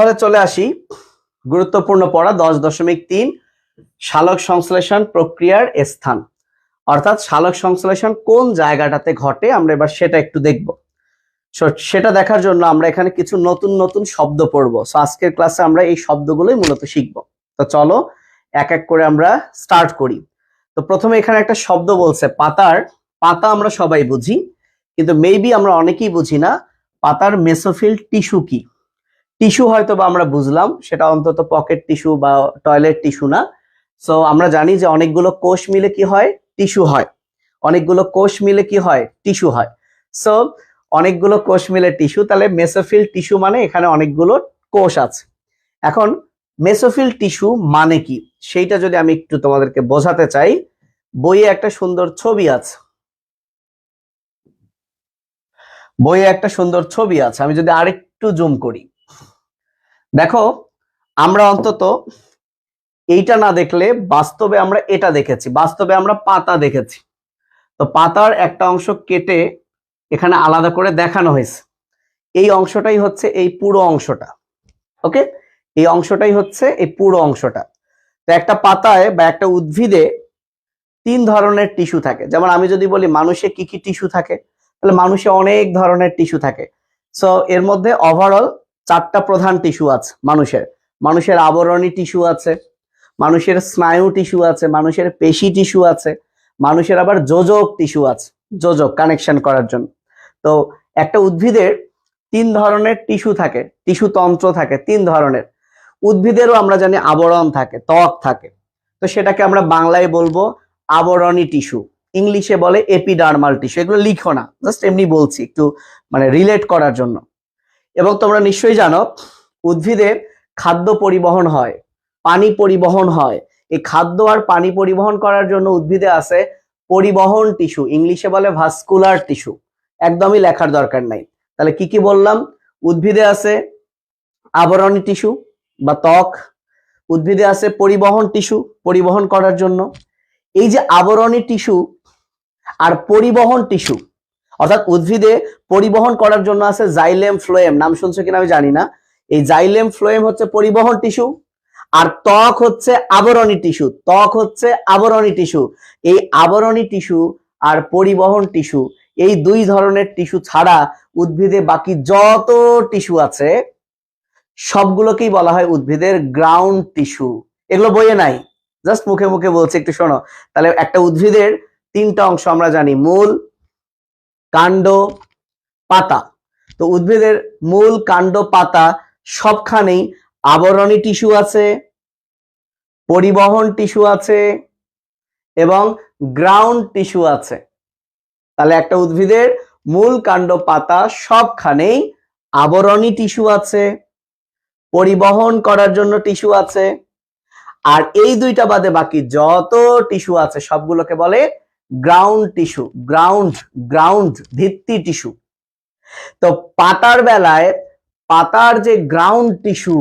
তাহলে চলে আসি। গুরুত্বপূর্ণ পড়া দশ দশমিক তিন সালোক সংশ্লেষণ প্রক্রিয়ার স্থান। অর্থাৎ সালোক সংশ্লেষণ কোন জায়গাটাতে ঘটে, আমরা এবার সেটা একটু দেখব। সেটা দেখার জন্য আমরা এখানে কিছু নতুন নতুন শব্দ পড়ব। সো আজকের ক্লাসে আমরা এই শব্দগুলোই মূলত শিখব। তো চলো, এক এক করে আমরা স্টার্ট করি। তো প্রথমে এখানে একটা শব্দ বলছে, পাতার। পাতা আমরা সবাই বুঝি, কিন্তু মেবি আমরা অনেকেই বুঝি না, পাতার মেসোফিল টিস্যু কি? টিস্যু হয়তো বা আমরা বুঝলাম, সেটা অন্তত পকেট টিস্যু বা টয়লেট টিস্যু না। সো আমরা জানি যে অনেকগুলো কোষ মিলে কি হয়? টিস্যু হয়। অনেকগুলো কোষ মিলে কি হয়? টিস্যু হয়। সো অনেকগুলো কোষ মিলে টিস্যু, তাহলে মেসোফিল টিস্যু মানে এখানে অনেকগুলো কোষ আছে। এখন, মেসোফিল টিস্যু মানে কি? সেইটা যদি আমি একটু তোমাদেরকে বোঝাতে চাই, বইয়ে একটা সুন্দর ছবি আছে। বইয়ে একটা সুন্দর ছবি আছে। আমি যদি আরেকটু জুম করি। দেখো, আমরা অন্তত এইটা না দেখলে বাস্তবে আমরা এটা দেখেছি, বাস্তবে আমরা পাতা দেখেছি। তো পাতার একটা অংশ কেটে এখানে আলাদা করে দেখানো হয়েছে। এই অংশটাই হচ্ছে এই পুরো অংশটা, ওকে? এই অংশটাই হচ্ছে এই পুরো অংশটা। তো একটা পাতায় বা একটা উদ্ভিদে তিন ধরনের টিস্যু থাকে। যেমন আমি যদি বলি, মানুষে কি কি টিস্যু থাকে? তাহলে মানুষে অনেক ধরনের টিস্যু থাকে। সো, এর মধ্যে ওভারঅল চারটা প্রধান টিস্যু আছে মানুষের। মানুষের আবরণী টিস্যু আছে, মানুষের স্নায়ু টিস্যু আছে, মানুষের পেশি টিস্যু আছে, মানুষের আবার যোজক টিস্যু আছে, যোজক কানেকশন করার জন্য। তো একটা উদ্ভিদের তিন ধরনের টিস্যু থাকে টিস্যু তন্ত্র থাকে, তিন ধরনের। উদ্ভিদেরও আমরা জানি আবরণ থাকে, ত্বক থাকে। তো সেটাকে আমরা বাংলায় বলব আবরণী টিস্যু ইংলিশে বলে এপিডার্মাল টিস্যু এগুলো লিখো না জাস্ট এমনি বলছি, একটু মানে রিলেট করার জন্য। এবং তোমরা নিশ্চয়ই জানো উদ্ভিদের খাদ্য পরিবহন হয়, পানি পরিবহন হয়। এই খাদ্য আর পানি পরিবহন করার জন্য উদ্ভিদে আছে পরিবহন টিস্যু, ইংলিশে বলে ভাস্কুলার টিস্যু। একদমই লেখার দরকার নাই। তাহলে কি কি বললাম? উদ্ভিদে আছে আবরণী টিস্যু বা ত্বক, উদ্ভিদে আছে পরিবহন টিস্যু, পরিবহন করার জন্য। এই যে আবরণী টিস্যু আর পরিবহন টিস্যু অর্থাৎ উদ্ভিদে পরিবহন করার জন্য আছে জাইলেম ফ্লোয়েম নাম শুনছো কিনা আমি জানি না। এই জাইলেম ফ্লোয়েম হচ্ছে পরিবহন টিস্যু আর ত্বক হচ্ছে আবরণী টিস্যু ত্বক হচ্ছে আবরণী টিস্যু এই আবরণী টিস্যু আর পরিবহন টিস্যু এই দুই ধরনের টিস্যু ছাড়া উদ্ভিদে বাকি যত টিস্যু আছে, সবগুলোকেই বলা হয় উদ্ভিদের গ্রাউন্ড টিস্যু এগুলো বইয়ে নাই। জাস্ট মুখে মুখে বলছি, একটু শোনো। তাহলে একটা উদ্ভিদের তিনটা অংশ আমরা জানি। মূল কাণ্ড পাতা। তো উদ্ভিদের মূল কাণ্ড পাতা সবখানেই আবরণী টিস্যু আছে, পরিবহন টিস্যু আছে এবং গ্রাউন্ড টিস্যু আছে। তাহলে একটা উদ্ভিদের মূল কাণ্ড পাতা সবখানেই আবরণী টিস্যু আছে, পরিবহন করার জন্য টিস্যু আছে, আর এই দুইটা বাদে বাকি যত টিস্যু আছে সবগুলোকে বলে গ্রাউন্ড টিস্যু গ্রাউন্ড গ্রাউন্ড ভিত্তি টিস্যু তো পাতার বেলায় পাতার যে গ্রাউন্ড টিস্যু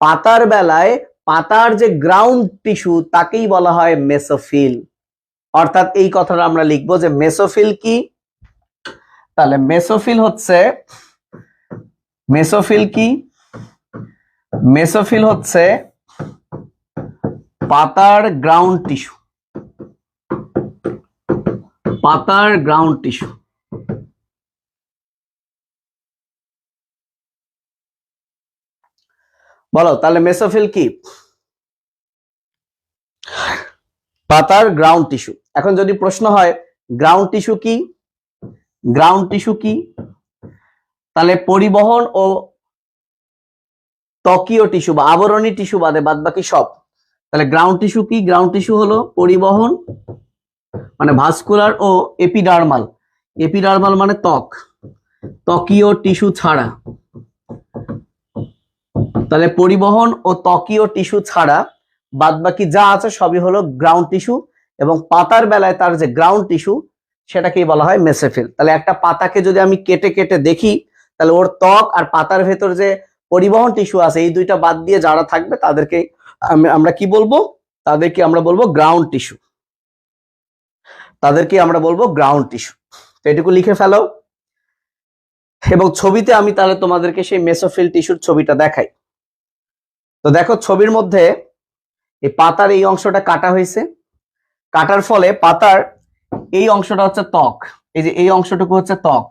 পাতার বেলায় পাতার যে গ্রাউন্ড টিস্যু তাকেই বলা হয় মেসোফিল অর্থাৎ এই কথাটা আমরা লিখব যে মেসোফিল কি? তাহলে মেসোফিল হচ্ছে মেসোফিল কি? মেসোফিল হচ্ছে পাতার গ্রাউন্ড টিস্যু পাতার গ্রাউন্ড টিস্যু বলো, তাহলে মেসোফিল কি? পাতার গ্রাউন্ড টিস্যু এখন যদি প্রশ্ন হয় গ্রাউন্ড টিস্যু কি? গ্রাউন্ড টিস্যু কি? তাহলে পরিবহন ও ত্বকীয় টিস্যু বা আবরণী টিস্যু বাদে বাদ বাকি সব। তাহলে গ্রাউন্ড টিস্যু কি? গ্রাউন্ড টিস্যু হলো পরিবহন মানে ভাস্কুলার ও এপিডার্মাল এপিডার্মাল মানে ত্বক। ত্বকীয় টিস্যু ছাড়া। তাহলে পরিবহন ও ত্বকীয় টিস্যু ছাড়া বাদ বাকি যা আছে সবই হলো গ্রাউন্ড টিস্যু এবং পাতার বেলায় তার যে গ্রাউন্ড টিস্যু সেটাকেই বলা হয় মেসেফিল। তাহলে একটা পাতাকে যদি আমি কেটে কেটে দেখি, তাহলে ওর ত্বক আর পাতার ভেতর যে পরিবহন টিস্যু আছে, এই দুইটা বাদ দিয়ে যারা থাকবে তাদেরকে আমরা কি বলব? তাদেরকে আমরা বলব গ্রাউন্ড টিস্যু তাদেরকে আমরা বলব গ্রাউন্ড টিস্যু তো এটুকু লিখে ফেলো। এবং ছবিতে আমি তাহলে তোমাদেরকে সেই মেসোফিল টিস্যুর ছবিটা দেখাই। তো দেখো ছবির মধ্যে এই পাতার এই অংশটা কাটা হয়েছে। কাটার ফলে পাতার এই অংশটা হচ্ছে ত্বক। এই যে এই অংশটুকু হচ্ছে ত্বক।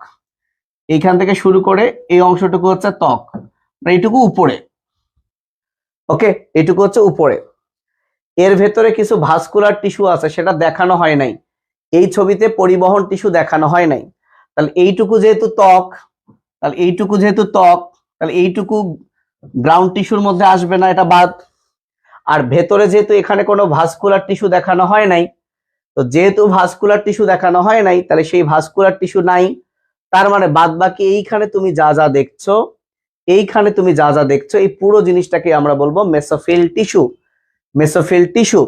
এইখান থেকে শুরু করে এই অংশটুকু হচ্ছে ত্বক। মানে এইটুকু উপরে। ওকে? এইটুকু হচ্ছে উপরে। এর ভেতরে কিছু ভাস্কুলার টিস্যু আছে, সেটা দেখানো হয় নাই। এই ছবিতে পরিবহন টিস্যু দেখানো হয় নাই। তাহলে এইটুকু যেহেতু ত্বক, তাহলে এইটুকু যেহেতু ত্বক, তাহলে এইটুকু গ্রাউন্ড টিস্যুর মধ্যে আসবে না এটা বাদ। আর ভেতরে যেহেতু এখানে কোনো ভাস্কুলার টিস্যু দেখানো হয় নাই, তো যেহেতু ভাস্কুলার টিস্যু দেখানো হয় নাই, তাহলে সেই ভাস্কুলার টিস্যু নাই। তার মানে বাদ বাকি এইখানে তুমি যা যা দেখছ, এইখানে তুমি যা যা দেখছ, এই পুরো জিনিসটাকে আমরা বলব মেসোফিল টিস্যু মেসোফিল টিস্যু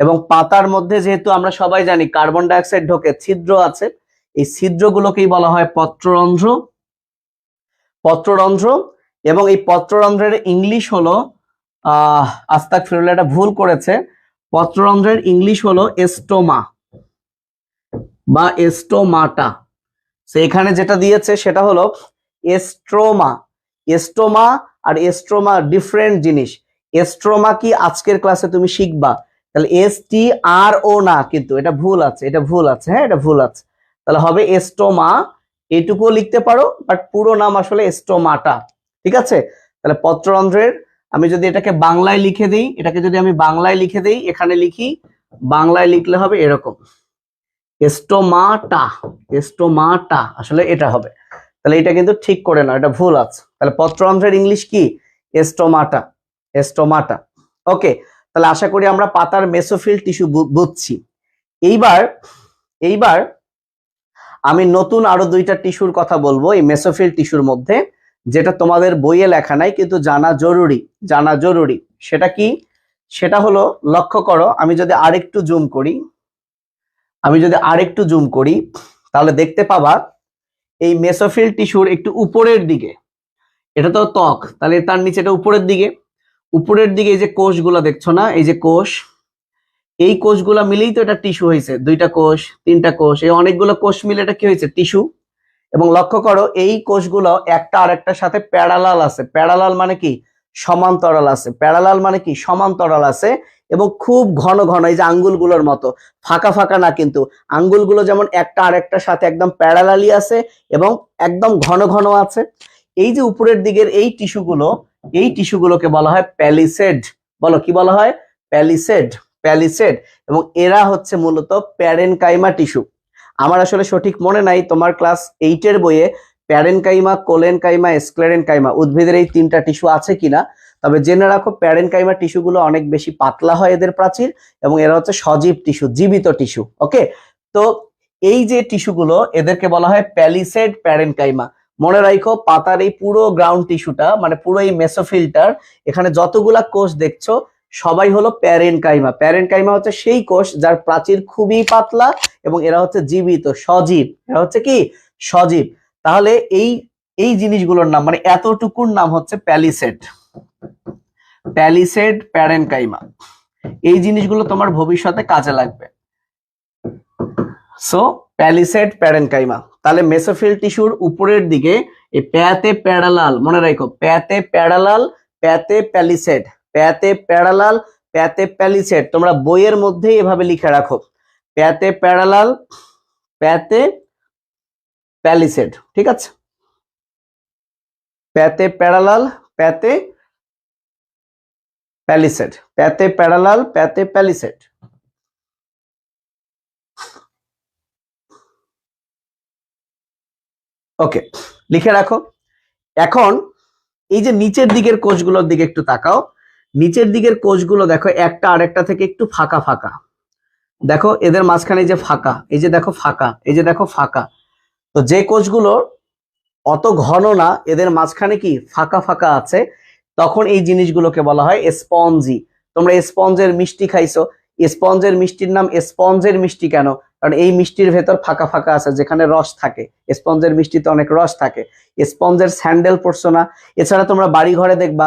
এবং পাতার মধ্যে যেহেতু আমরা সবাই জানি কার্বন ডাইঅক্সাইড ঢোকে, ছিদ্র আছে, এই ছিদ্রগুলোকেই বলা হয় পত্ররন্ধ্র। পত্ররন্ধ্র এবং এই পত্ররন্ধ্রের ইংলিশ হলো, আহ আস্তাক ফিরুল্লাহ এটা ভুল করেছে, পত্ররন্ধ্রের ইংলিশ হলো এস্টোমা বা এস্টোমাটা। এখানে যেটা দিয়েছে সেটা হলো এস্ট্রোমা। এস্টোমা আর এস্ট্রোমা ডিফারেন্ট জিনিস। এস্ট্রোমা কি আজকের ক্লাসে তুমি শিখবা? তাহলে এস টি আর ও না কিন্তু, এটা ভুল আছে, এটা ভুল আছে হ্যাঁ এটা ভুল আছে। তাহলে হবে এস্টোমা এইটুকুও লিখতে পারো বাট পুরো নাম আসলে এস্টোমাটা ঠিক আছে? তাহলে পত্ররন্ধ্রের, আমি যদি এটাকে বাংলায় লিখে দিই, এটাকে যদি আমি বাংলায় লিখে দিই, এখানে লিখি, বাংলায় লিখলে হবে এরকম। এস্টোমাটা এস্টোমাটা আসলে এটা হবে। তাহলে এটা কিন্তু ঠিক করে না এটা ভুল আছে। তাহলে পত্ররন্ধ্রের ইংলিশ কি? এস্টোমাটা এস্টোমাটা ওকে তাহলে আশা করি আমরা পাতার মেসোফিল টিস্যু বুঝছি। এইবার এইবার আমি নতুন আরও দুইটা টিস্যুর কথা বলব এই মেসোফিল টিস্যুর মধ্যে, যেটা তোমাদের বইয়ে লেখা নাই, কিন্তু জানা জরুরি জানা জরুরি। সেটা কি? সেটা হলো, লক্ষ্য করো, আমি যদি আরেকটু জুম করি, আমি যদি আরেকটু জুম করি, তাহলে দেখতে পাবা এই মেসোফিল টিস্যুর একটু উপরের দিকে, এটা তো ত্বক, তাহলে তার নিচে এটা উপরের দিকে। উপরের দিকে এই যে কোষগুলো দেখছ না, এই যে কোষ, এই কোষগুলো মিলেই তো এটা টিস্যু হয়েছে। দুইটা কোষ, তিনটা কোষ, এই অনেকগুলো কোষ মিলে এটা কি হয়েছে? টিস্যু। এবং লক্ষ্য করো, এই কোষগুলো একটা আরেকটার সাথে প্যারালাল আছে। প্যারালাল মানে কি? সমান্তরাল আছে। প্যারালাল মানে কি? সমান্তরাল আছে এবং খুব ঘন ঘন, এই যে আঙ্গুলগুলোর মতো। ফাঁকা ফাঁকা না কিন্তু। আঙ্গুলগুলো যেমন একটা আরেকটার সাথে একদম প্যারালালি আছে এবং একদম ঘন ঘন আছে। এই যে উপরের দিকের এই টিস্যুগুলো এই টিস্যুগুলোকে বলা হয় প্যালিসেড। বলো, কি বলা হয়? Palisade palisade. এবং এরা হচ্ছে মূলত প্যারেনকাইমা টিস্যু। আমার আসলে সঠিক মনে নাই, তোমার ক্লাস এইটের বইয়ে প্যারেনকাইমা, কোলেনকাইমা, স্ক্লেরেনকাইমা উদ্ভিদের এই তিনটা টিস্যু আছে কিনা? তবে জেনে রাখো, প্যারেনকাইমা টিস্যুগুলো অনেক বেশি পাতলা হয় এদের প্রাচীর এবং এরা হচ্ছে সজীব টিস্যু, জীবিত টিস্যু ওকে তো এই যে টিস্যুগুলো, এদেরকে বলা হয় প্যালিসেড প্যারেনকাইমা। মনে রাখো পাতার এই পুরো গ্রাউন্ড টিস্যুটা মানে পুরো এই মেসোফিল্টার এখানে যতগুলা কোষ দেখছ, সবাই হলো প্যারেনকাইমা প্যারেনকাইমা হচ্ছে সেই কোষ যার প্রাচীর খুবই পাতলা এবং এরা হচ্ছে জীবিত, সজীব। এরা হচ্ছে কি? সজীব। তাহলে এই এই জিনিসগুলোর নাম মানে এতটুকুর নাম হচ্ছে প্যালিসেড। প্যালিসেড প্যারেনকাইমা এই জিনিসগুলো তোমার ভবিষ্যতে কাজে লাগবে। সো প্যালিসেড প্যারেনকাইমা তাহলে মেসোফিল টিস্যুর উপরের দিকে এই প্যাতে প্যারালাল, মনে রাখো, প্যাতে প্যারালাল, প্যাতে প্যালিসেড, প্যাতে প্যারালাল, প্যাতে প্যালিসেড, তোমরা বইয়ের মধ্যেই এভাবে লিখে রাখো, প্যাতে প্যারালাল, প্যাতে প্যালিসেড, ঠিক আছে? প্যাতে প্যারালাল, প্যাতে প্যালিসেড, প্যাতে প্যারালাল, প্যাতে প্যালিসেড। ওকে লিখে রাখো। এখন এই যে নিচের দিকের কোষগুলোর দিকে একটু তাকাও। নিচের দিকের কোষগুলো দেখো একটা আরেকটা থেকে একটু ফাঁকা ফাঁকা। দেখো এদের মাঝখানে যে ফাঁকা, এই যে দেখো ফাঁকা, এই যে দেখো ফাঁকা। তো যে কোষগুলো অত ঘন না, এদের মাঝখানে কি ফাঁকা ফাঁকা আছে, তখন এই জিনিসগুলোকে বলা হয় স্পঞ্জি তোমরা স্পঞ্জের মিষ্টি খাইছো স্পঞ্জের মিষ্টির নাম স্পঞ্জের মিষ্টি কেন? কারণ এই মিষ্টির ভেতর ফাঁকা ফাঁকা আছে, যেখানে রস থাকে। স্পঞ্জের মিষ্টিতে অনেক রস থাকে। স্পঞ্জের স্যান্ডেল পড়ছো না? এছাড়া তোমরা বাড়ি ঘরে দেখবা,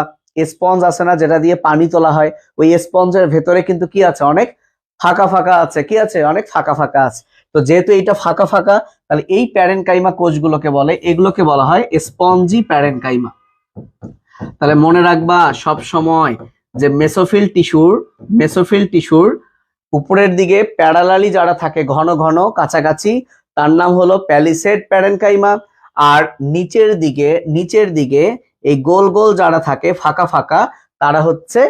স্পঞ্জ আছে না যেটা দিয়ে পানি তোলা হয়? ওই স্পঞ্জের ভেতরে কিন্তু কি আছে? অনেক ফাঁকা ফাঁকা আছে। কি আছে? অনেক ফাঁকা ফাঁকা আছে। তো যেহেতু এইটা ফাঁকা ফাঁকা, তাহলে এই প্যারেনকাইমা কোষগুলোকে বলে, এগুলোকে বলা হয় স্পঞ্জি প্যারেনকাইমা। তাহলে মনে রাখবা সব সময় যে মেসোফিল টিস্যুর মেসোফিল টিস্যুর উপরের দিকে প্যারালালি যারা থাকে, ঘন ঘন, কাছাকাছি, তার নাম হলো প্যালিসেড প্যারেনকাইমা। আর নিচের দিকে নিচের দিকে এই গোল গোল যারা থাকে, ফাঁকা ফাঁকা, তারা হচ্ছে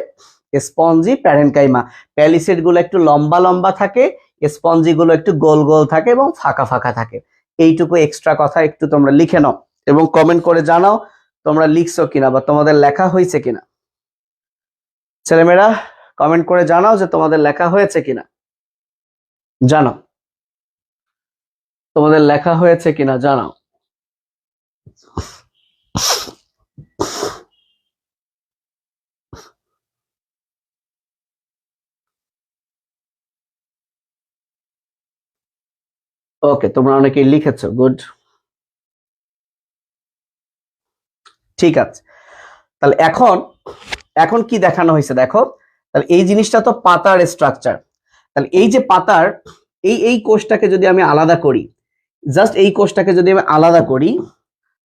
স্পঞ্জি প্যারেনকাইমা। প্যালিসেডগুলো একটু লম্বা লম্বা থাকে, স্পঞ্জি গুলো একটু গোল গোল থাকে এবং ফাঁকা ফাঁকা থাকে। এইটুকু এক্সট্রা কথা একটু তোমরা লিখে নাও এবং কমেন্ট করে জানাও তোমরা লিখছো কিনা বা তোমাদের লেখা হয়েছে কিনা। ছেলেমেয়েরা কমেন্ট করে জানাও যে তোমাদের লেখা হয়েছে কিনা। জানাও। তোমাদের লেখা হয়েছে কিনা জানাও। ওকে, তোমরা অনেকেই লিখেছো, গুড। ঠিক আছে। তাহলে এখন এখন কি দেখানো হয়েছে দেখো? তাহলে এই জিনিসটা তো পাতার স্ট্রাকচার তাহলে এই যে পাতার, এই এই কোষটাকে যদি আমি আলাদা করি জাস্ট এই কোষটাকে যদি আমি আলাদা করি,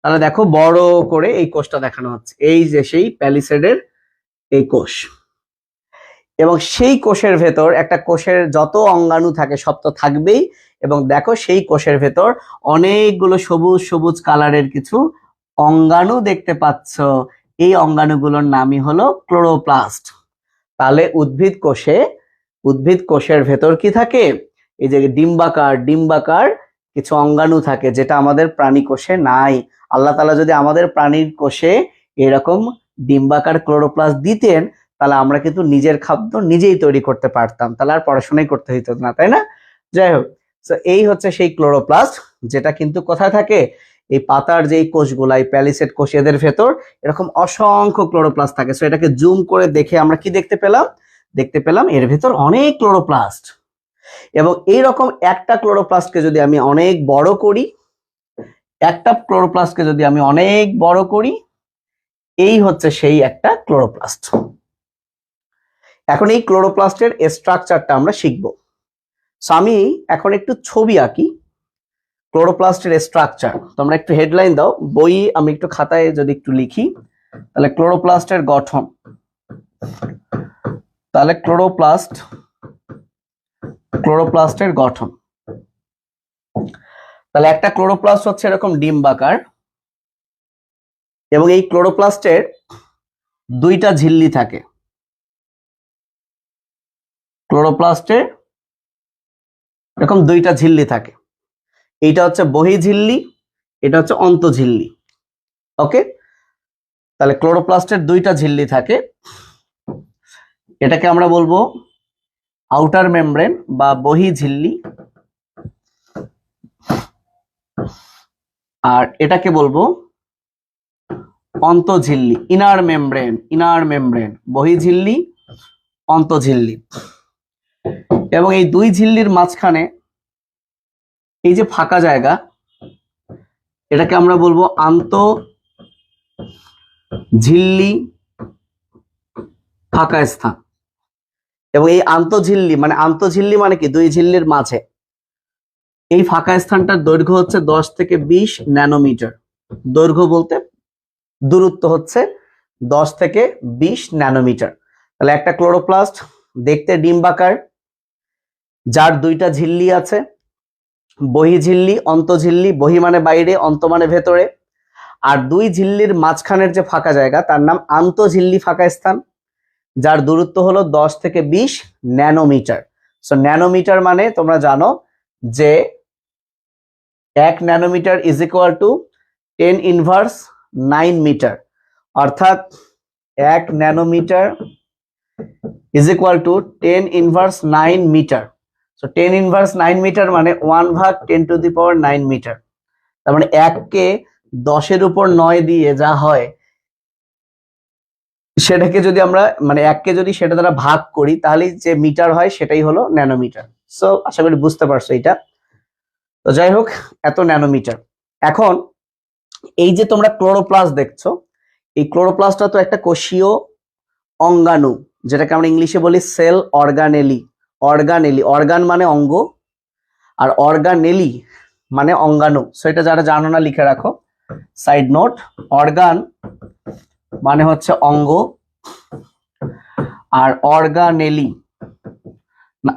তাহলে দেখো বড় করে এই কোষটা দেখানো হচ্ছে। এই যে সেই প্যালিসেডের এই কোষ। এবং সেই কোষের ভেতর একটা কোষের যত অঙ্গাণু থাকে, সব তো থাকবেই। এবং দেখো সেই কোষের ভেতর অনেকগুলো সবুজ সবুজ কালারের কিছু অঙ্গাণু দেখতে পাচ্ছ। এই অঙ্গাণুগুলোর নামই হলো ক্লোরোপ্লাস্ট। তাহলে উদ্ভিদ কোষে, উদ্ভিদ কোষের ভেতর কি থাকে? এই যে ডিম্বাকার ডিম্বাকার কিছু অঙ্গাণু থাকে যেটা আমাদের প্রাণী কোষে নাই। আল্লাহ তালা যদি আমাদের প্রাণীর কোষে এরকম ডিম্বাকার ক্লোরোপ্লাস দিতেন, তাহলে আমরা কিন্তু নিজের খাদ্য নিজেই তৈরি করতে পারতাম। তাহলে আর পড়াশোনাই করতে হইতো না, তাই না? যাই হোক তো এই হচ্ছে সেই ক্লোরোপ্লাস্ট, যেটা কিন্তু কোথায় থাকে? এই পাতার যেই কোষগুলা, এই প্যালিসেড কোষ, এদের ভেতর এরকম অসংখ্য ক্লোরোপ্লাস্ট থাকে। সো এটাকে জুম করে দেখে আমরা কি দেখতে পেলাম? দেখতে পেলাম এর ভেতর অনেক ক্লোরোপ্লাস্ট। এবং এই রকম একটা ক্লোরোপ্লাস্টকে যদি আমি অনেক বড় করি, একটা ক্লোরোপ্লাস্টকে যদি আমি অনেক বড় করি, এই হচ্ছে সেই একটা ক্লোরোপ্লাস্ট। এখন এই ক্লোরোপ্লাস্টের স্ট্রাকচারটা আমরা শিখব। সো আমি এখন একটু ছবি আঁকি। ক্লোরোপ্লাস্টের স্ট্রাকচার তোমরা একটু হেডলাইন দাও। বই আমি একটু খাতায় যদি একটু লিখি, তাহলে ক্লোরোপ্লাস্টের গঠন। তাহলে ক্লোরোপ্লাস্ট, ক্লোরোপ্লাস্টের গঠন। তাহলে একটা ক্লোরোপ্লাস্ট হচ্ছে এরকম ডিম্বাকার এবং এই ক্লোরোপ্লাস্টের দুইটা ঝিল্লি থাকে। ক্লোরোপ্লাস্টের এরকম দুইটা ঝিল্লি থাকে। এইটা হচ্ছে বহি ঝিল্লি, এটা হচ্ছে অন্তঝিল্লি ওকে? তাহলে ক্লোরোপ্লাস্টের দুইটা ঝিল্লি থাকে। এটাকে আমরা বলব আউটার মেমব্রেন বা বহি ঝিল্লি। আর এটাকে বলব অন্তঝিল্লি ইনার মেমব্রেন ইনার মেমব্রেন, বহি ঝিল্লি অন্তঝিল্লি এবং এই দুই ঝিল্লির মাঝখানে এই যে ফাঁকা জায়গা, এটাকে আমরা বলব আন্ত ঝিল্লি ফাঁকা স্থান। এবং এই আন্তঝিল্লি মানে আন্তঝিল্লি মানে কি? দুই ঝিল্লির মাঝে। এই ফাঁকা স্থানটার দৈর্ঘ্য হচ্ছে দশ থেকে বিশ ন্যানোমিটার। দৈর্ঘ্য বলতে দূরত্ব হচ্ছে দশ থেকে বিশ ন্যানোমিটার। তাহলে একটা ক্লোরোপ্লাস্ট, দেখতে ডিম্বাকার, যার দুইটা ঝিল্লি আছে বহি ঝিল্লি অন্তঝিল্লি বহি মানে বাইরে অন্ত মানে ভেতরে। আর দুই ঝিল্লির মাঝখানের যে ফাঁকা জায়গা, তার নাম আন্তঝিল্লি ফাঁকা স্থান, যার দূরত্ব হলো দশ থেকে বিশ ন্যানোমিটার। সো ন্যানোমিটার মানে তোমরা জানো যে এক nanometre is equal to ten inverse nine metre অর্থাৎ এক nanometre is equal to ten inverse nine metre so ten inverse nine metre মানে ওয়ান ভাগ ten to the power nine metre তার মানে এককে দশের উপর নয় দিয়ে যা হয়, সেটাকে যদি আমরা মানে এককে যদি সেটা দ্বারা ভাগ করি তাহলে যে মিটার হয় সেটাই হলো ন্যানোমিটার। সো আশা করি বুঝতে পারছ এটা। তো যাই হোক, এত ন্যানোমিটার। এখন, এই যে তোমরা ক্লোরোপ্লাস্ট দেখছ, এই ক্লোরোপ্লাস্টটা তো একটা কোষীয় অঙ্গাণু, যেটাকে আমরা ইংলিশে বলি সেল অর্গানেলি। অর্গানেলি, অর্গান মানে অঙ্গ আর অর্গানেলি মানে অঙ্গাণু। সেটা যারা জানো না, লিখে রাখো। সাইড নোট অর্গান মানে হচ্ছে অঙ্গ আর অর্গানেলি,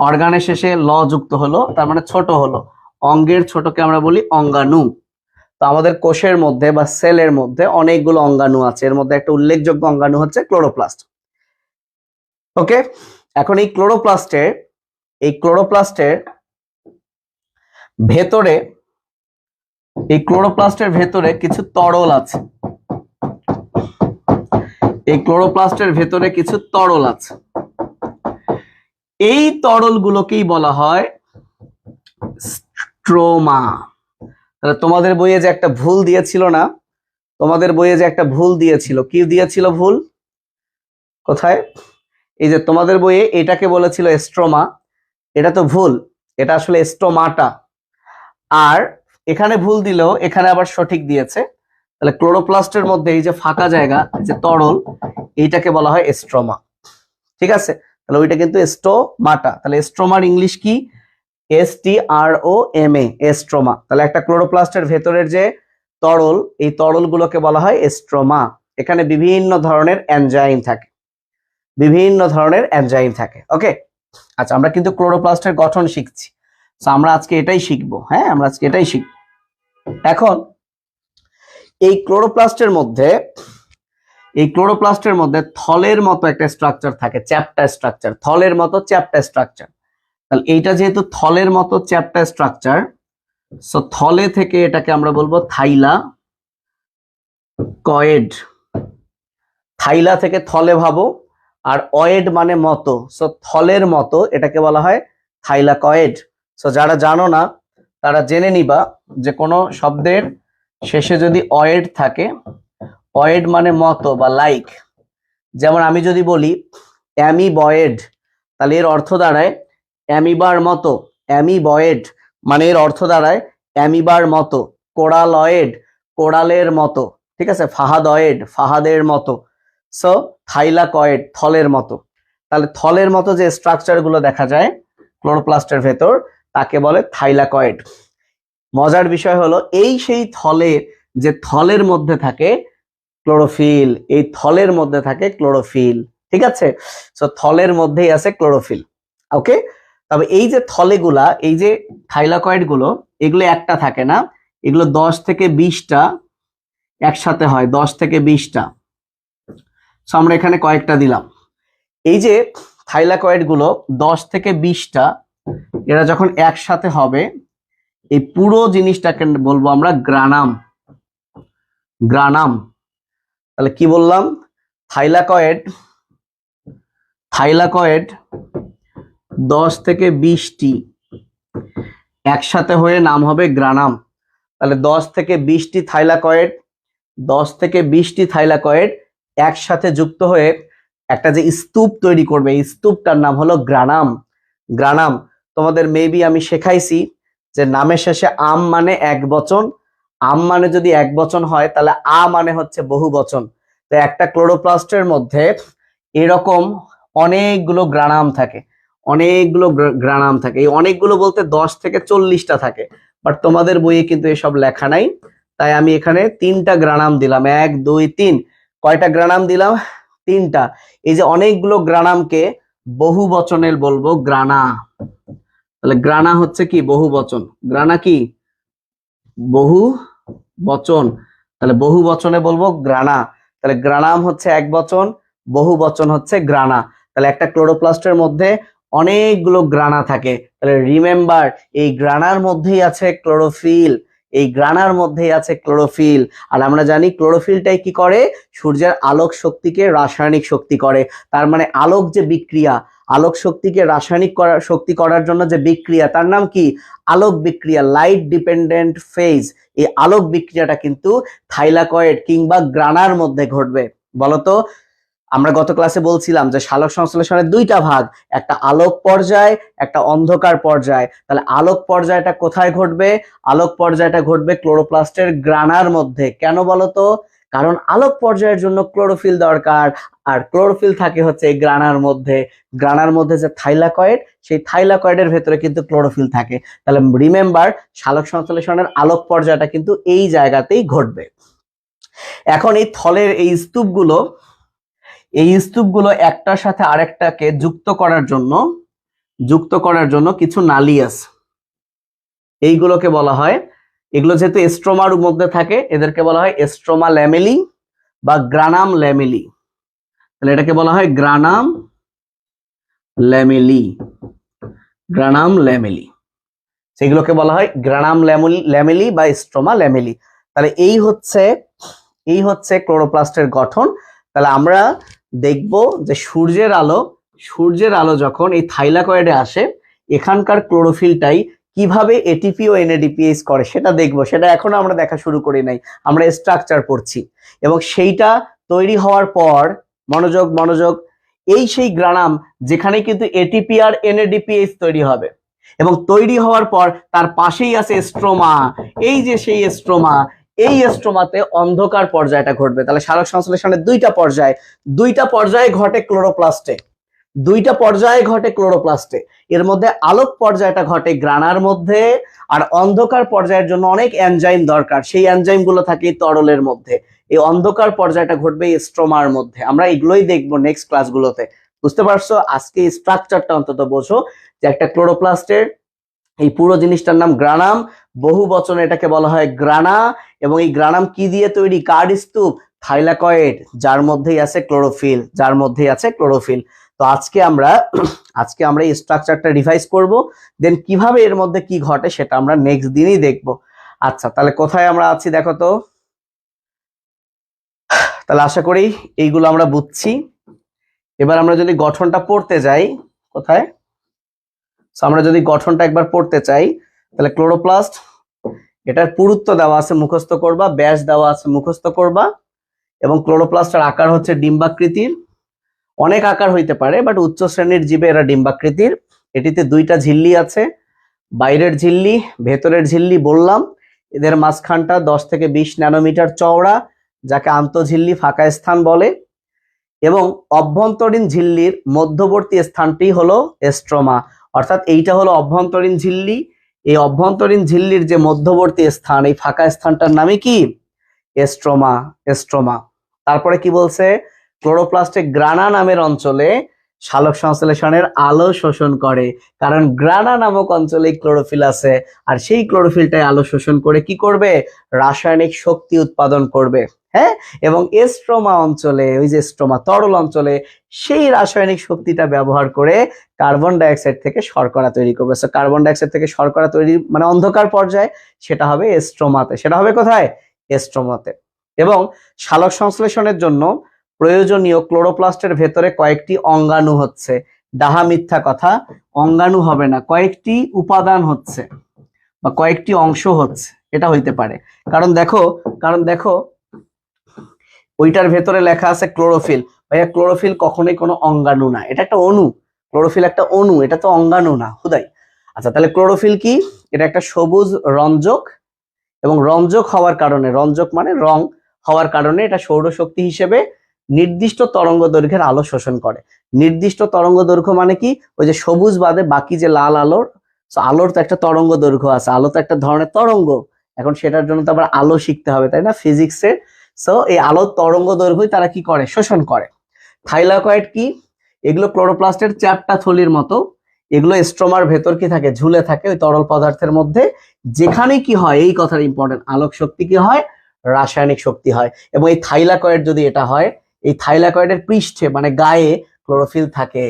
অর্গানের শেষে ল যুক্ত হলো, তার মানে ছোট হলো। অঙ্গের ছোটকে আমরা বলি অঙ্গাণু। তো আমাদের কোষের মধ্যে বা সেলের মধ্যে অনেকগুলো অঙ্গাণু আছে। এর মধ্যে একটা উল্লেখযোগ্য অঙ্গাণু হচ্ছে ক্লোরোপ্লাস্ট। ওকে এখন এই ক্লোরোপ্লাস্টের এই ক্লোরোপ্লাস্টের ভেতরে, এই ক্লোরোপ্লাস্টের ভেতরে কিছু তরল আছে। এই ক্লোরোপ্লাস্টের ভেতরে কিছু তরল আছে। এই তরলগুলোকেই বলা হয় স্ট্রোমা। তাহলে তোমাদের বইয়ে যে একটা ভুল দিয়েছিল না, তোমাদের বইয়ে যে একটা ভুল দিয়েছিল, কি দিয়েছিল ভুল? কোথায়? এই যে তোমাদের বইয়ে এটাকে বলেছিল স্ট্রোমা। এটা তো ভুল, এটা আসলে স্টোমাটা। আর এখানে ভুল দিলেও এখানে আবার সঠিক দিয়েছে। তাহলে ক্লোরোপ্লাস্টের মধ্যে এই যে ফাঁকা জায়গা, যে তরল, এইটাকে বলা হয় স্ট্রোমা। ঠিক আছে? তাহলে ওইটা কিন্তু স্টোমাটা। তাহলে স্ট্রোমার ইংলিশ কি? S T R O M A stroma তাহলে একটা ক্লোরোপ্লাস্টের ভেতরের যে তরল, এই তরলগুলোকে বলা হয় এস্ট্রোমা এখানে বিভিন্ন ধরনের এনজাইম থাকে। বিভিন্ন ধরনের এনজাইম থাকে। ওকে? আচ্ছা আমরা কিন্তু ক্লোরোপ্লাস্টের গঠন শিখছি। তো আমরা আজকে এটাই শিখব হ্যাঁ? আমরা আজকে এটাই শিখব। এখন, এই ক্লোরোপ্লাস্টের মধ্যে, এই ক্লোরোপ্লাস্টের মধ্যে থলের মতো একটা স্ট্রাকচার থাকে চ্যাপ্টা স্ট্রাকচার থলের মতো চ্যাপ্টা স্ট্রাকচার তাহলে এইটা যেহেতু থলের মতো চ্যাপ্টা স্ট্রাকচার সো থলে থেকে এটাকে আমরা বলব থাইলা কয়েড। থাইলা থেকে থলে ভাবো আর অয়েড মানে মতো সো থলের মতো এটাকে বলা হয় থাইলাকয়েড। সো যারা জানো না, তারা জেনে নিবা যে কোনো শব্দের শেষে যদি অয়েড থাকে, অয়েড মানে মতো বা লাইক যেমন আমি যদি বলি অ্যামি বয়েড তাহলে এর অর্থ দাঁড়ায় অ্যামিবার মতো অ্যামি বয়েড মানে এর অর্থ দাঁড়ায় অ্যামিবার মতো, কোরালয়েড, কোরালের মতো, ঠিক আছে? ফাহাদয়েড, ফাহাদের মতো। সো থাইলাকয়েড থলের মতো। তাহলে থলের মতো যে স্ট্রাকচারগুলো দেখা যায় ক্লোরোপ্লাস্টের ভেতর, তাকে বলে থাইলাকয়েড। মজার বিষয় হলো, এই সেই থলে যে থলের মধ্যে থাকে ক্লোরোফিল এই থলের মধ্যে থাকে ক্লোরোফিল ঠিক আছে? সো থলের মধ্যেই আছে ক্লোরোফিল ওকে তবে এই যে থলেগুলা, এই যে থাইলাকয়েডগুলো, এগুলো একটা থাকে না। এগুলো দশ থেকে বিশটা একসাথে হয়, দশ থেকে বিশটা। সো আমরা এখানে কয়েকটা দিলাম। এই যে থাইলাকয়েডগুলো দশ থেকে বিশটা, এরা যখন একসাথে হবে, এই পুরো জিনিসটাকে বলব আমরা গ্রানাম। গ্রানাম। তাহলে কি বললাম? থাইলাকয়েড থাইলাকয়েড দশ থেকে বিশটি একসাথে হয়ে নাম হবে গ্রানাম। তাহলে দশ থেকে বিশটি থাইলাকয়েড, দশ থেকে বিশটি থাইলাকয়েড একসাথে যুক্ত হয়ে একটা যে স্তূপ তৈরি করবে, এই স্তূপটার নাম হলো গ্রানাম। গ্রানাম, তোমাদের মেবি আমি শেখাইছি যে নামের শেষে আম মানে এক বচন, আম মানে যদি এক বচন হয় তাহলে আ মানে হচ্ছে বহু বচন। তো একটা ক্লোরোপ্লাস্টের মধ্যে এরকম অনেকগুলো গ্রানাম থাকে, অনেকগুলো গ্রা- গ্রানাম থাকে। এই অনেকগুলো বলতে দশ থেকে চল্লিশটা থাকে বাট তোমাদের বইয়ে কিন্তু এসব লেখা নাই। তাই আমি এখানে তিনটা গ্রানাম দিলাম, এক, দুই, তিন। কয়টা গ্রানাম দিলাম? তিনটা। এই যে অনেকগুলো গ্রানামকে বহু বচনের বলব গ্রানা। তাহলে গ্রানা হচ্ছে কি? বহু বচন গ্রানা কি? বহু বচন তাহলে বহু বচনে বলব গ্রানা। তাহলে গ্রানাম হচ্ছে এক বচন বহু বচন হচ্ছে গ্রানা। তাহলে একটা ক্লোরোপ্লাস্টের মধ্যে অনেকগুলো গ্রানা থাকে। তাহলে রিমেম্বার, এই গ্রানার মধ্যেই আছে ক্লোরোফিল। এই গ্রানার মধ্যেই আছে ক্লোরোফিল। আর আমরা জানি ক্লোরোফিলটাই কি করে? সূর্যের আলোক শক্তিকে রাসায়নিক শক্তি করে। তার মানে আলোক যে বিক্রিয়া, আলোক শক্তিকে রাসায়নিক করার শক্তি করার জন্য যে বিক্রিয়া, তার নাম কি? আলোক বিক্রিয়া লাইট ডিপেন্ডেন্ট ফেজ এই আলোক বিক্রিয়াটা কিন্তু থাইলাকয়েড কিংবা গ্রানার মধ্যে ঘটবে। বলতো আমরা গত ক্লাসে বলছিলাম যে সালোক সংশ্লেষণের দুইটা ভাগ, একটা আলোক পর্যায়, একটা অন্ধকার পর্যায়। তাহলে আলোক পর্যায়টা কোথায় ঘটবে? আলোক পর্যায়টা ঘটবে ক্লোরোপ্লাস্টের গ্রানার মধ্যে। কেন বলতো? কারণ আলোক পর্যায়ের জন্য ক্লোরোফিল দরকার, আর ক্লোরোফিল থাকে হচ্ছে এই গ্রানার মধ্যে। গ্রানার মধ্যে যে থাইলাকয়েড, সেই থাইলাকয়েডের ভেতরে কিন্তু ক্লোরোফিল থাকে। তাহলে রিমেম্বার সালোক সংশ্লেষণের আলোক পর্যায়টা কিন্তু এই জায়গাতেই ঘটবে। এখন এই থলের এই স্তূপগুলো এই স্তূপগুলো একটার সাথে আরেকটাকে যুক্ত করার জন্য, যুক্ত করার জন্য কিছু নালী আছে এইগুলোকে বলা হয়, এগুলো যেহেতু এস্ট্রোমার মধ্যে থাকে, এদেরকে বলা হয় এস্ট্রোমা ল্যামেলি বা গ্রানাম ল্যামেলি তাহলে এটাকে বলা হয় গ্রানাম ল্যামেলি গ্রানাম ল্যামেলি সেগুলোকে বলা হয় গ্রানাম ল্যামেলি ল্যামেলি বা স্ট্রোমা ল্যামেলি তাহলে এই হচ্ছে এই হচ্ছে ক্লোরোপ্লাস্টের গঠন। তাহলে আমরা দেখব যে সূর্যের আলো সূর্যের আলো যখন এই থাইলাকয়েডে আসে, এখানকার ক্লোরোফিলটাই কীভাবে এটিপি ও এনএডিপিএস করে সেটা দেখব। সেটা এখনও আমরা দেখা শুরু করি নাই। আমরা স্ট্রাকচার পড়ছি। এবং সেইটা তৈরি হওয়ার পর, মনোযোগ মনোযোগ, এই সেই গ্রানাম যেখানে কিন্তু এটিপি আর এনএডিপিএস তৈরি হবে। এবং তৈরি হওয়ার পর তার পাশেই আছে স্ট্রোমা এই যে সেই স্ট্রোমা এই স্ট্রোমাতে অন্ধকার পর্যায়টা ঘটবে। তাহলে সালোক সংশ্লেষণের দুইটা পর্যায়, দুইটা পর্যায়ে ঘটে ক্লোরোপ্লাস্টে দুইটা পর্যায়ে ঘটে ক্লোরোপ্লাস্টে এর মধ্যে আলোক পর্যায়টা ঘটে গ্রানার মধ্যে, আর অন্ধকার পর্যায়ের জন্য অনেক এনজাইম দরকার। সেই এনজাইমগুলো থাকে তরলের মধ্যে। এই অন্ধকার পর্যায়টা ঘটবে স্ট্রোমার মধ্যে। আমরা এগুলোই দেখব নেক্সট ক্লাসগুলোতে বুঝতে পারছ? আজকে স্ট্রাকচারটা অন্তত বোঝো যে একটা ক্লোরোপ্লাস্টের এই পুরো জিনিসটার নাম গ্রানাম। বহু বচনে এটাকে বলা হয় গ্রানা। এবং এই গ্রানাম কি দিয়ে তৈরি? কার্ড স্তূপ, থাইলাকয়েড, যার মধ্যেই আছে ক্লোরোফিল, যার মধ্যেই আছে ক্লোরোফিল। তো আজকে আমরা আজকে আমরা এই স্ট্রাকচারটা রিভাইজ করব। দেন কীভাবে এর মধ্যে কি ঘটে সেটা আমরা নেক্সট দিনই দেখব। আচ্ছা তাহলে কোথায় আমরা আছি দেখো তো? তাহলে আশা করি এইগুলো আমরা বুঝছি। এবার আমরা যদি গঠনটা পড়তে যাই, কোথায়? আমরা যদি গঠনটা একবার পড়তে চাই, তাহলে ক্লোরোপ্লাস্ট এটার পুরুত্ব দেওয়া আছে মুখস্থ করবা, ব্যাস দেওয়া আছে মুখস্থ করবা, এবং ক্লোরোপ্লাস্টের আকার হচ্ছে ডিম্বাকৃতির। অনেক আকার হইতে পারে বাট উচ্চ শ্রেণির জীবে এরা ডিম্বাকৃতির। এটিতে দুইটা ঝিল্লি আছে, বাইরের ঝিল্লি, ভেতরের ঝিল্লি বললাম। এদের মাঝখানটা দশ থেকে বিশ ন্যানোমিটার চওড়া, যাকে আন্তঃঝিল্লি ফাঁকা স্থান বলে। এবং অভ্যন্তরীণ ঝিল্লির মধ্যবর্তী স্থানটি হলো এস্ট্রোমা অর্থাৎ এইটা হলো অভ্যন্তরীণ ঝিল্লি। এই অভ্যন্তরীণ ঝিল্লির যে মধ্যবর্তী স্থান, এই ফাঁকা স্থানটার নামে কি? এস্ট্রোমা এস্ট্রোমা। তারপরে কি বলছে? ক্লোরোপ্লাস্টে গ্রানা নামের অঞ্চলে সালোক সংশ্লেষণের আলো শোষণ করে। কারণ গ্রানা নামক অঞ্চলে ক্লোরোফিল আছে, আর সেই ক্লোরোফিলটাই আলো শোষণ করে কি করবে? রাসায়নিক শক্তি উৎপাদন করবে। হ্যাঁ? এবং এস্ট্রোমা অঞ্চলে, ওই যে স্ট্রোমা তরল অঞ্চলে, সেই রাসায়নিক শক্তিটা ব্যবহার করে কার্বন ডাইঅক্সাইড থেকে শর্করা তৈরি করবে। সো কার্বন ডাইঅক্সাইড থেকে শর্করা তৈরি মানে অন্ধকার পর্যায়ে, সেটা হবে এস্ট্রোমাতে সেটা হবে কোথায়? এস্ট্রোমাতে এবং সালোক সংশ্লেষণের জন্য প্রয়োজনীয় ক্লোরোপ্লাস্টের ভেতরে কয়েকটি অঙ্গাণু হচ্ছে। ডাহা মিথ্যা কথা, অঙ্গাণু হবে না, কয়েকটি উপাদান হচ্ছে বা কয়েকটি অংশ হচ্ছে। এটা হইতে পারে। কারণ দেখো কারণ দেখো ওইটার ভেতরে লেখা আছে ক্লোরোফিল। ভাইয়া, ক্লোরোফিল কখনোই কোনো অঙ্গাণু না। এটা একটা অণু। ক্লোরোফিল একটা অণু, এটা তো অঙ্গাণু না। হুদাই। আচ্ছা তাহলে ক্লোরোফিল কি? এটা একটা সবুজ রঞ্জক এবং রঞ্জক হওয়ার কারণে, রঞ্জক মানে রং হওয়ার কারণে এটা সৌরশক্তি হিসেবে নির্দিষ্ট তরঙ্গ দৈর্ঘ্যের আলো শোষণ করে। নির্দিষ্ট তরঙ্গ দৈর্ঘ্য মানে কি? ওই যে সবুজ বাদে বাকি যে লাল আলোর আলোর তো একটা তরঙ্গ দৈর্ঘ্য আছে, আলো তো একটা ধরনের তরঙ্গ। এখন সেটার জন্য তো আবার আলো শিখতে হবে, তাই না? ফিজিক্সের সো এই আলোর তরঙ্গ দৈর্ঘ্যই তারা কি করে? শোষণ করে। থাইলাকয়েড কি? এগুলো ক্লোরোপ্লাস্টের চারটা থলির মতো। এগুলো স্ট্রোমার ভেতর কি থাকে? ঝুলে থাকে ওই তরল পদার্থের মধ্যে। যেখানে কি হয়? এই কথার ইম্পর্টেন্ট আলোক শক্তি কি হয়? রাসায়নিক শক্তি হয়। এবং এই থাইলাকয়েড যদি এটা হয়, এই থাইলাকয়েডের পৃষ্ঠে মানে গায়ে ক্লোরোফিল থাকে।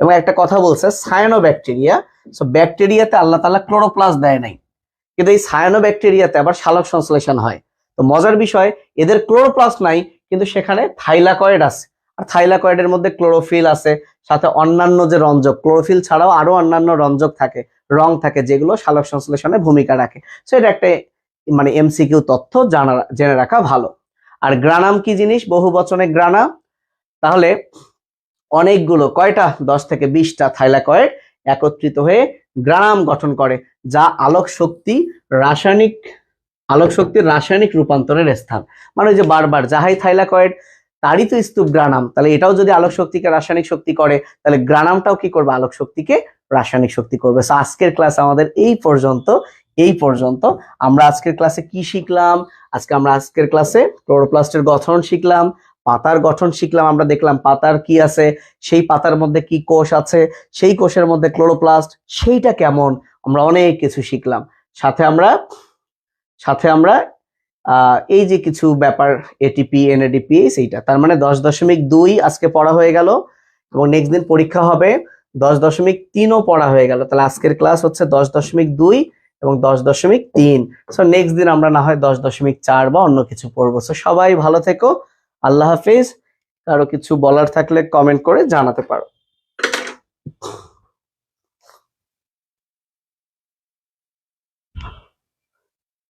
এবং একটা কথা বলছে সায়ানো ব্যাকটেরিয়া সো ব্যাকটেরিয়াতে আল্লাহ তাআলা ক্লোরোপ্লাস দেয় নাই। কিন্তু এই সায়ানো ব্যাকটেরিয়াতে আবার সালোক সংশ্লেষণ হয়। তো মজার বিষয়, এদের ক্লোরোপ্লাস নাই, কিন্তু সেখানে থাইলাকয়েড আছে। আর থাইলাকয়েডের মধ্যে ক্লোরোফিল আছে, সাথে অন্যান্য যে রঞ্জক, ক্লোরোফিল ছাড়াও আরও অন্যান্য রঞ্জক থাকে, রং থাকে, যেগুলো সালোক সংশ্লেষণে ভূমিকা রাখে। সো এটা একটা মানে এমসিকিউ তথ্য জানা, জেনে রাখা ভালো। আর গ্রানাম কি জিনিস? বহু বচনে গ্রানা তাহলে অনেকগুলো, কয়টা? দশ থেকে বিশটা থাইলাকয়েড একত্রিত হয়ে গ্রানাম গঠন করে, যা আলোক শক্তি, রাসায়নিক আলোক শক্তির রাসায়নিক রূপান্তরের স্থান। মানে যে বারবার যাহাই থাইলাকয়েড, তারই তো স্তূপ গ্রানাম। তাহলে এটাও যদি আলোক শক্তিকে রাসায়নিক শক্তি করে, তাহলে গ্রানামটাও কি করবে? আলোক শক্তিকে রাসায়নিক শক্তি করবে। সো আজকের ক্লাস আমাদের এই পর্যন্ত এই পর্যন্ত। আমরা আজকের ক্লাসে কি শিখলাম? আজকে আমরা আজকের ক্লাসে ক্লোরোপ্লাস্টের গঠন শিখলাম, পাতার গঠন শিখলাম। আমরা দেখলাম পাতার কি আছে, সেই পাতার মধ্যে কি কোষ আছে, সেই কোষের মধ্যে ক্লোরোপ্লাস্ট, সেইটা কেমন? আমরা অনেক কিছু শিখলাম। সাথে আমরা সাথে আমরা এই যে কিছু ব্যাপার এটিপি এনএডিপি সেইটা তার মানে দশ দশমিক দুই আজকে পড়া হয়ে গেল এবং নেক্সট দিন পরীক্ষা হবে, দশ দশমিক তিনও পড়া হয়ে গেল। তাহলে আজকের ক্লাস হচ্ছে দশ দশমিক দুই এবং দশ দশমিক তিন। সো নেক্সট দিন আমরা না হয় দশ দশমিক চার বা অন্য কিছু পড়ব। সো সবাই ভালো থেকো। আল্লাহ হাফিজ। কারও কিছু বলার থাকলে কমেন্ট করে জানাতে পারো।